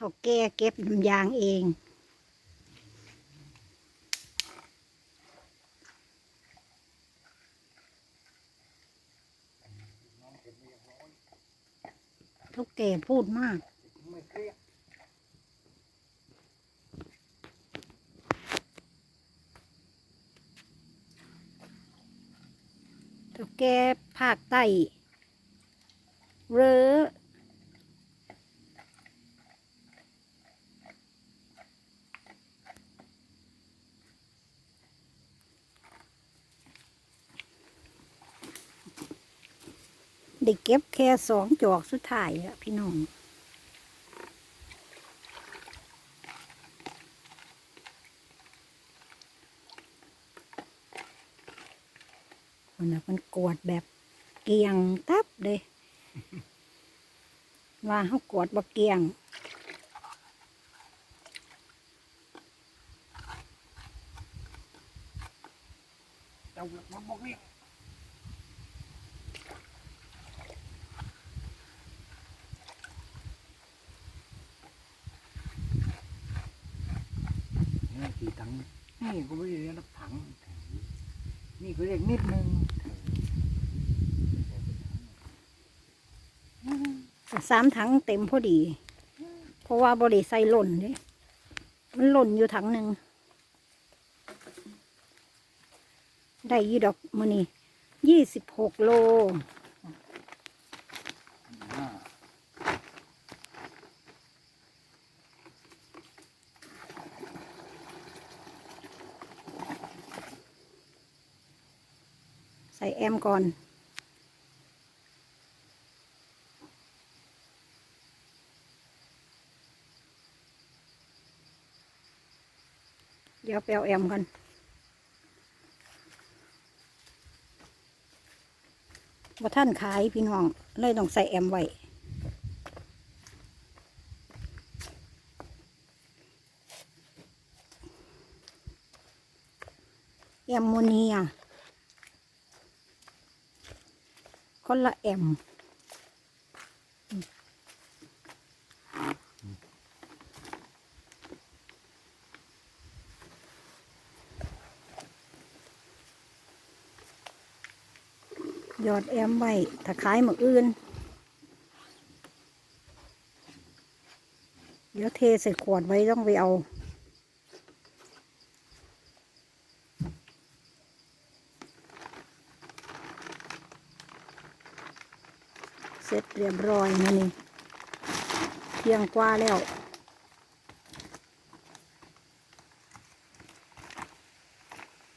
เท่าแก่เก็บน้ำยางเองท่าแก่พูดมากท่าแก่ภาคใต้เรือ ได้เก็บแค่สองจอกสุดท้ายอะพี่น้องมันน่ะมันกวดแบบเกียงตับเลยว่าเขากวดบ่เกียงเจ้ามันบอกเรียกนี่ กี่ถัง นี่ก็ไม่ได้เรียกนับถัง นี่ก็เรียกนิดนึงสามถังเต็มพอดี เพราะว่าบริใส่หล่นเลยมันหล่นอยู่ถังหนึ่ง ได้ยี่ดอกมือนี่ยี่สิบหกโล ใส่แอมก่อน เดี๋ยวไปเอาแอมกันว่าท่านขายพี่น้อง เลยต้องใส่แอมไว้แอมโมเนีย คนละแอมหยอดแอมไว้ถ้าขายหมืออื่น เดี๋ยวเทใส่ขวดไว้ต้องไปเอา เสร็จเรียบร้อยนะนี่เที่ยงกว่าแล้ว